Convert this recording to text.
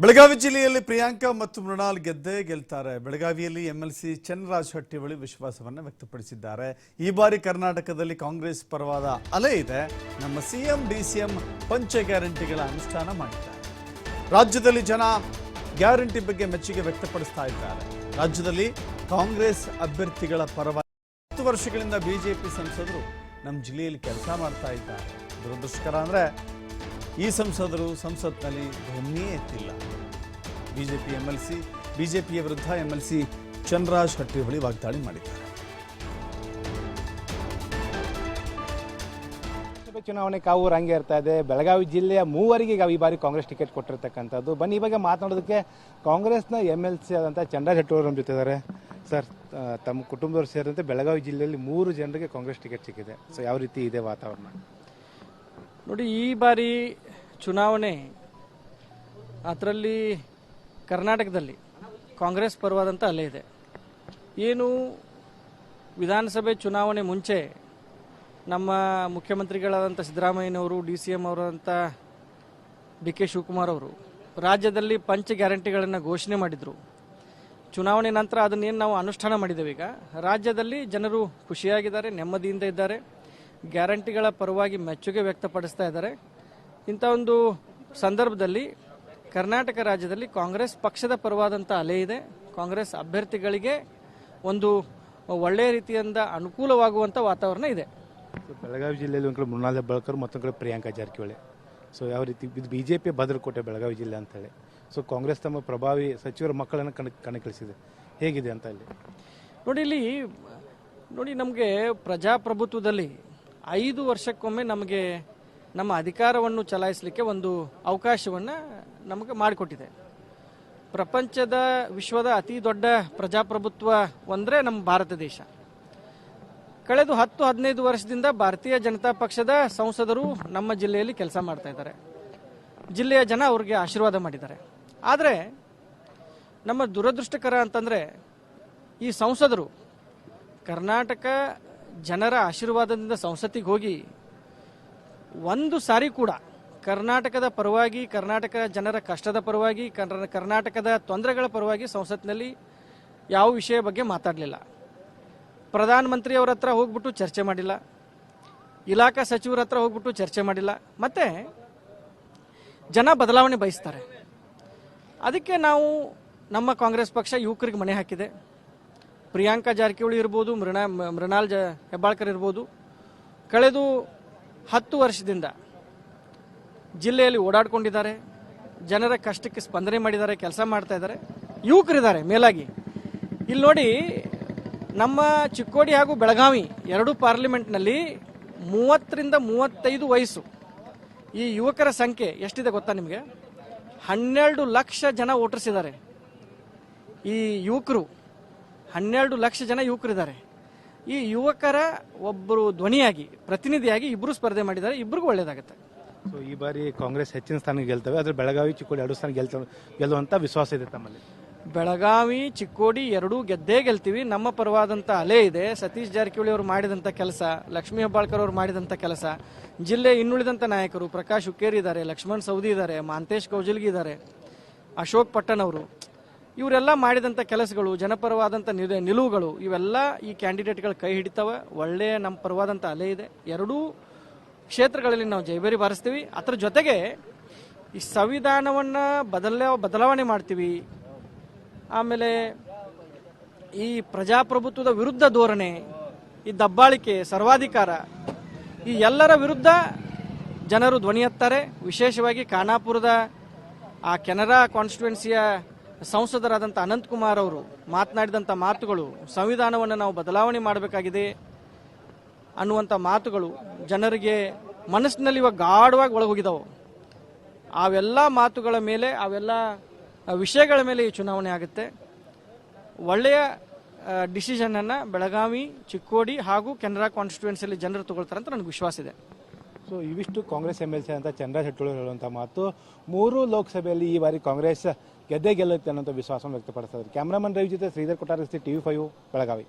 ಬೆಳಗಾವಿ ಜಿಲ್ಲೆಯಲ್ಲಿ ಪ್ರಿಯಾಂಕಾ ಮತ್ತು ಮೃಣಾಲ್ ಗೆದ್ದೇ ಗೆಲ್ತಾರೆ. ಬೆಳಗಾವಿಯಲ್ಲಿ ಎಂಎಲ್ಸಿ ಚನ್ನರಾಜ್ ಹಟ್ಟಿಬಳಿ ವಿಶ್ವಾಸವನ್ನು ವ್ಯಕ್ತಪಡಿಸಿದ್ದಾರೆ. ಈ ಬಾರಿ ಕರ್ನಾಟಕದಲ್ಲಿ ಕಾಂಗ್ರೆಸ್ ಪರವಾದ ಅಲೆ ಇದೆ. ನಮ್ಮ ಸಿಎಂ, ಡಿಸಿಎಂ ಪಂಚ ಗ್ಯಾರಂಟಿಗಳ ಅನುಷ್ಠಾನ ಮಾಡಿದ್ದಾರೆ. ರಾಜ್ಯದಲ್ಲಿ ಜನ ಗ್ಯಾರಂಟಿ ಬಗ್ಗೆ ಮೆಚ್ಚುಗೆ ವ್ಯಕ್ತಪಡಿಸ್ತಾ ಇದ್ದಾರೆ. ರಾಜ್ಯದಲ್ಲಿ ಕಾಂಗ್ರೆಸ್ ಅಭ್ಯರ್ಥಿಗಳ ಪರವಾಗಿ ಹತ್ತು ವರ್ಷಗಳಿಂದ ಬಿಜೆಪಿ ಸಂಸದರು ನಮ್ಮ ಜಿಲ್ಲೆಯಲ್ಲಿ ಕೆಲಸ ಮಾಡ್ತಾ ಇದ್ದಾರೆ. ದುರದೃಷ್ಟಕರ ಅಂದರೆ ಈ ಸಂಸದರು ಸಂಸತ್ನಲ್ಲಿ ಧ್ವನಿಯೇ ಎತ್ತಿಲ್ಲ. ಬಿಜೆಪಿ ಎಂಎಲ್ಸಿ ಬಿಜೆಪಿಯ ವಿರುದ್ಧ ಎಂಎಲ್ಸಿ ಚನ್ರಾಜ್ ಹಟ್ಟಿಹೊಳಿ ವಾಗ್ದಾಳಿ ಮಾಡಿದ್ದಾರೆ. ಚುನಾವಣೆ ಕಾವು ರಂಗೆ ಇರ್ತಾ ಇದೆ. ಬೆಳಗಾವಿ ಜಿಲ್ಲೆಯ ಮೂವರಿಗೆ ಈಗ ಈ ಬಾರಿ ಕಾಂಗ್ರೆಸ್ ಟಿಕೆಟ್ ಕೊಟ್ಟಿರ್ತಕ್ಕಂಥದ್ದು. ಬನ್ನಿ ಈ ಬಗ್ಗೆ ಮಾತನಾಡೋದಕ್ಕೆ ಕಾಂಗ್ರೆಸ್ನ ಎಂ ಎಲ್ ಸಿ ಆದಂಥ ಚಂದ್ರರಾಜ್ ಹೆಟ್ಟೂರು ನಮ್ಮ ಜೊತೆ ಇದ್ದಾರೆ ಸರ್ ತಮ್ಮ ಕುಟುಂಬದವರು ಸೇರಿದಂತೆ ಬೆಳಗಾವಿ ಜಿಲ್ಲೆಯಲ್ಲಿ ಮೂರು ಜನರಿಗೆ ಕಾಂಗ್ರೆಸ್ ಟಿಕೆಟ್ ಸಿಕ್ಕಿದೆ. ಸೊ ಯಾವ ರೀತಿ ಇದೆ ವಾತಾವರಣ? ನೋಡಿ ಈ ಬಾರಿ ಚುನಾವಣೆ ಅದರಲ್ಲಿ ಕರ್ನಾಟಕದಲ್ಲಿ ಕಾಂಗ್ರೆಸ್ ಪರವಾದಂಥ ಅಲೆ ಇದೆ. ಏನು ವಿಧಾನಸಭೆ ಚುನಾವಣೆ ಮುಂಚೆ ನಮ್ಮ ಮುಖ್ಯಮಂತ್ರಿಗಳಾದಂಥ ಸಿದ್ದರಾಮಯ್ಯನವರು, ಡಿ ಸಿ ಎಂ ಅವರಂಥ ಡಿ ಕೆ ಶಿವಕುಮಾರ್ ಅವರು ರಾಜ್ಯದಲ್ಲಿ ಪಂಚ ಗ್ಯಾರಂಟಿಗಳನ್ನು ಘೋಷಣೆ ಮಾಡಿದರು. ಚುನಾವಣೆ ನಂತರ ಅದನ್ನೇನು ನಾವು ಅನುಷ್ಠಾನ ಮಾಡಿದ್ದೇವೆ ಈಗ. ರಾಜ್ಯದಲ್ಲಿ ಜನರು ಖುಷಿಯಾಗಿದ್ದಾರೆ, ನೆಮ್ಮದಿಯಿಂದ ಇದ್ದಾರೆ. ಗ್ಯಾರಂಟಿಗಳ ಪರವಾಗಿ ಮೆಚ್ಚುಗೆ ವ್ಯಕ್ತಪಡಿಸ್ತಾ ಇದ್ದಾರೆ. ಇಂಥ ಒಂದು ಸಂದರ್ಭದಲ್ಲಿ ಕರ್ನಾಟಕ ರಾಜ್ಯದಲ್ಲಿ ಕಾಂಗ್ರೆಸ್ ಪಕ್ಷದ ಪರವಾದಂಥ ಅಲೆ ಇದೆ. ಕಾಂಗ್ರೆಸ್ ಅಭ್ಯರ್ಥಿಗಳಿಗೆ ಒಂದು ಒಳ್ಳೆಯ ರೀತಿಯಿಂದ ಅನುಕೂಲವಾಗುವಂಥ ವಾತಾವರಣ ಇದೆ. ಸೊ ಬೆಳಗಾವಿ ಜಿಲ್ಲೆಯಲ್ಲಿ ಒಂದು ಕಡೆ ಮೃಣಾಲ್ ಹೆಬ್ಬಾಳ್ಕರ್ ಮತ್ತೊಂದು ಕಡೆ ಪ್ರಿಯಾಂಕಾ ಜಾರಕಿಹೊಳಿ. ಸೊ ಯಾವ ರೀತಿ ಇದು ಬಿ ಜೆ ಪಿ ಭದ್ರಕೋಟೆ ಬೆಳಗಾವಿ ಜಿಲ್ಲೆ ಅಂತೇಳಿ ಸೊ ಕಾಂಗ್ರೆಸ್ ತಮ್ಮ ಪ್ರಭಾವಿ ಸಚಿವರ ಮಕ್ಕಳನ್ನು ಕಣ ಕಣಕ್ಕಿಳಿಸಿದೆ. ಹೇಗಿದೆ ಅಂತ ಇಲ್ಲಿ ನೋಡಿ ಇಲ್ಲಿ ನೋಡಿ ನಮಗೆ ಪ್ರಜಾಪ್ರಭುತ್ವದಲ್ಲಿ ಐದು ವರ್ಷಕ್ಕೊಮ್ಮೆ ನಮಗೆ ನಮ್ಮ ಅಧಿಕಾರವನ್ನು ಚಲಾಯಿಸಲಿಕ್ಕೆ ಒಂದು ಅವಕಾಶವನ್ನು ನಮಗೆ ಮಾಡಿಕೊಟ್ಟಿದೆ. ಪ್ರಪಂಚದ, ವಿಶ್ವದ ಅತಿ ದೊಡ್ಡ ಪ್ರಜಾಪ್ರಭುತ್ವ ಒಂದರೆ ನಮ್ಮ ಭಾರತ ದೇಶ. ಕಳೆದ ಹತ್ತು, ಹದಿನೈದು ವರ್ಷದಿಂದ ಭಾರತೀಯ ಜನತಾ ಪಕ್ಷದ ಸಂಸದರು ನಮ್ಮ ಜಿಲ್ಲೆಯಲ್ಲಿ ಕೆಲಸ ಮಾಡ್ತಾ ಇದ್ದಾರೆ. ಜಿಲ್ಲೆಯ ಜನ ಅವ್ರಿಗೆ ಆಶೀರ್ವಾದ ಮಾಡಿದ್ದಾರೆ. ಆದರೆ ನಮ್ಮ ದುರದೃಷ್ಟಕರ ಅಂತಂದರೆ ಈ ಸಂಸದರು ಕರ್ನಾಟಕ ಜನರ ಆಶೀರ್ವಾದದಿಂದ ಸಂಸತ್ತಿಗೆ ಹೋಗಿ ಒಂದು ಸಾರಿ ಕೂಡ ಕರ್ನಾಟಕದ ಪರವಾಗಿ, ಕರ್ನಾಟಕ ಜನರ ಕಷ್ಟದ ಪರವಾಗಿ, ಕರ್ನ- ಕರ್ನಾಟಕದ ತೊಂದರೆಗಳ ಪರವಾಗಿ ಸಂಸತ್ತಿನಲ್ಲಿ ಯಾವ ವಿಷಯ ಬಗ್ಗೆ ಮಾತಾಡಲಿಲ್ಲ. ಪ್ರಧಾನಮಂತ್ರಿ ಅವರ ಹತ್ರ ಹೋಗ್ಬಿಟ್ಟು ಚರ್ಚೆ ಮಾಡಿಲ್ಲ. ಇಲಾಖಾ ಸಚಿವರ ಹತ್ರ ಹೋಗ್ಬಿಟ್ಟು ಚರ್ಚೆ ಮಾಡಿಲ್ಲ. ಮತ್ತೆ ಜನ ಬದಲಾವಣೆ ಬಯಸ್ತಾರೆ. ಅದಕ್ಕೆ ನಾವು ನಮ್ಮ ಕಾಂಗ್ರೆಸ್ ಪಕ್ಷ ಯುವಕರಿಗೆ ಮಣೆ ಹಾಕಿದೆ. ಪ್ರಿಯಾಂಕಾ ಜಾರಕಿಹೊಳಿ ಇರ್ಬೋದು, ಮೃಣ, ಮೃಣಾಲ್ ಜ ಹೆಬ್ಬಾಳ್ಕರ್ ಇರ್ಬೋದು. ಕಳೆದು ಹತ್ತು ವರ್ಷದಿಂದ ಜಿಲ್ಲೆಯಲ್ಲಿ ಓಡಾಡ್ಕೊಂಡಿದ್ದಾರೆ. ಜನರ ಕಷ್ಟಕ್ಕೆ ಸ್ಪಂದನೆ ಮಾಡಿದ್ದಾರೆ, ಕೆಲಸ ಮಾಡ್ತಾ ಇದ್ದಾರೆ. ಯುವಕರಿದ್ದಾರೆ, ಮೇಲಾಗಿ. ಇಲ್ಲಿ ನೋಡಿ, ನಮ್ಮ ಚಿಕ್ಕೋಡಿ ಹಾಗೂ ಬೆಳಗಾವಿ ಎರಡೂ ಪಾರ್ಲಿಮೆಂಟ್ನಲ್ಲಿ ಮೂವತ್ತರಿಂದ ಮೂವತ್ತೈದು ವಯಸ್ಸು. ಈ ಯುವಕರ ಸಂಖ್ಯೆ ಎಷ್ಟಿದೆ ಗೊತ್ತಾ ನಿಮಗೆ? ಹನ್ನೆರಡು ಲಕ್ಷ ಜನ ವೋಟರ್ಸ್ ಇದ್ದಾರೆ. ಈ ಯುವಕರು, ಹನ್ನೆರಡು ಲಕ್ಷ ಜನ ಯುವಕರಿದ್ದಾರೆ. ಈ ಯುವಕರ ಒಬ್ಬರು ಧ್ವನಿಯಾಗಿ ಪ್ರತಿನಿಧಿಯಾಗಿ ಇಬ್ಬರು ಸ್ಪರ್ಧೆ ಮಾಡಿದ್ದಾರೆ. ಇಬ್ಬರಿಗೂ ಒಳ್ಳೇದಾಗುತ್ತೆ. ಸೊ ಈ ಬಾರಿ ಕಾಂಗ್ರೆಸ್ ಹೆಚ್ಚಿನ ಸ್ಥಾನ ಗೆಲ್ತವೆ. ಆದರೆ ಬೆಳಗಾವಿ ಚಿಕ್ಕೋಡಿ ಎರಡು ಸ್ಥಾನ ಗೆಲ್ತ ಗೆಲ್ಲುವಂಥ ವಿಶ್ವಾಸ ಇದೆ ತಮ್ಮಲ್ಲಿ. ಬೆಳಗಾವಿ ಚಿಕ್ಕೋಡಿ ಎರಡೂ ಗೆದ್ದೇ ಗೆಲ್ತೀವಿ. ನಮ್ಮ ಪರವಾದಂಥ ಅಲೆ ಇದೆ. ಸತೀಶ್ ಜಾರಕಿಹೊಳಿ ಅವರು ಮಾಡಿದಂಥ ಕೆಲಸ ಲಕ್ಷ್ಮೀ ಹೆಬ್ಬಾಳ್ಕರ್ ಅವರು ಮಾಡಿದಂಥ ಕೆಲಸ ಜಿಲ್ಲೆ ಇನ್ನುಳಿದಂಥ ನಾಯಕರು ಪ್ರಕಾಶ್ ಹುಕ್ಕೇರಿ ಇದ್ದಾರೆ ಲಕ್ಷ್ಮಣ್ ಸೌದಿ ಇದ್ದಾರೆ ಮಾಂತೇಶ್ ಕೌಜಲ್ಗಿ ಇದ್ದಾರೆ ಅಶೋಕ್ ಪಟ್ಟಣ್ ಅವರು. ಇವರೆಲ್ಲ ಮಾಡಿದಂಥ ಕೆಲಸಗಳು ಜನಪರವಾದಂಥ ನಿಲು ನಿಲುವುಗಳು, ಇವೆಲ್ಲ ಈ ಕ್ಯಾಂಡಿಡೇಟ್ಗಳು ಕೈ ಹಿಡಿತವೆ. ಒಳ್ಳೆಯ ನಮ್ಮ ಪರವಾದಂಥ ಅಲೆ ಇದೆ. ಎರಡೂ ಕ್ಷೇತ್ರಗಳಲ್ಲಿ ನಾವು ಜೈಬೇರಿ ಬಾರಿಸ್ತೀವಿ. ಅದರ ಜೊತೆಗೆ ಈ ಸಂವಿಧಾನವನ್ನು ಬದಲ ಬದಲಾವಣೆ ಮಾಡ್ತೀವಿ. ಆಮೇಲೆ ಈ ಪ್ರಜಾಪ್ರಭುತ್ವದ ವಿರುದ್ಧ ಧೋರಣೆ, ಈ ದಬ್ಬಾಳಿಕೆ, ಸರ್ವಾಧಿಕಾರ, ಈ ಎಲ್ಲರ ವಿರುದ್ಧ ಜನರು ಧ್ವನಿ ಎತ್ತಾರೆ ವಿಶೇಷವಾಗಿ ಖಾನಾಪುರದ ಆ ಕೆನರಾ ಕಾನ್ಸ್ಟಿಟ್ಯುವೆನ್ಸಿಯ ಸಂಸದರಾದಂಥ ಅನಂತಕುಮಾರ್ ಅವರು ಮಾತನಾಡಿದಂಥ ಮಾತುಗಳು, ಸಂವಿಧಾನವನ್ನು ನಾವು ಬದಲಾವಣೆ ಮಾಡಬೇಕಾಗಿದೆ ಅನ್ನುವಂಥ ಮಾತುಗಳು ಜನರಿಗೆ ಮನಸ್ಸಿನಲ್ಲಿ ಇವಾಗ ಗಾಢವಾಗಿ ಒಳಗೋಗಿದ್ದಾವೆ ಅವೆಲ್ಲ ಮಾತುಗಳ ಮೇಲೆ, ಅವೆಲ್ಲ ವಿಷಯಗಳ ಮೇಲೆ ಈ ಚುನಾವಣೆ ಆಗುತ್ತೆ. ಒಳ್ಳೆಯ ಡಿಸಿಷನನ್ನು ಬೆಳಗಾವಿ, ಚಿಕ್ಕೋಡಿ ಹಾಗೂ ಕೆನರಾ ಕಾನ್ಸ್ಟಿಟ್ಯೂನ್ಸಿಯಲ್ಲಿ ಜನರು ತಗೊಳ್ತಾರೆ ಅಂತ ನನಗೆ ವಿಶ್ವಾಸ ಇದೆ. ಸೊ ಇವಿಷ್ಟು ಕಾಂಗ್ರೆಸ್ ಎಂ ಎಲ್ ಸಿ ಅಂತ ಚಂದ್ರ ಹೆಟ್ಟೂರು ಹೇಳುವಂಥ ಮಾತು. ಮೂರು ಲೋಕಸಭೆಯಲ್ಲಿ ಈ ಬಾರಿ ಕಾಂಗ್ರೆಸ್ ಗೆದ್ದೇ ಗೆಲ್ಲುತ್ತೆ ಅನ್ನೋಂಥ ವಿಶ್ವಾಸವನ್ನು ವ್ಯಕ್ತಪಡಿಸ್ತಾರೆ ಕ್ಯಾಮ್ರಾಮನ್ ರವಿ ಜೊತೆ ಶ್ರೀಧರ್ ಕೊಟ್ಟಾರಸ್ತಿ ಟಿವಿ ಫೈವ್, ಬೆಳಗಾವಿ.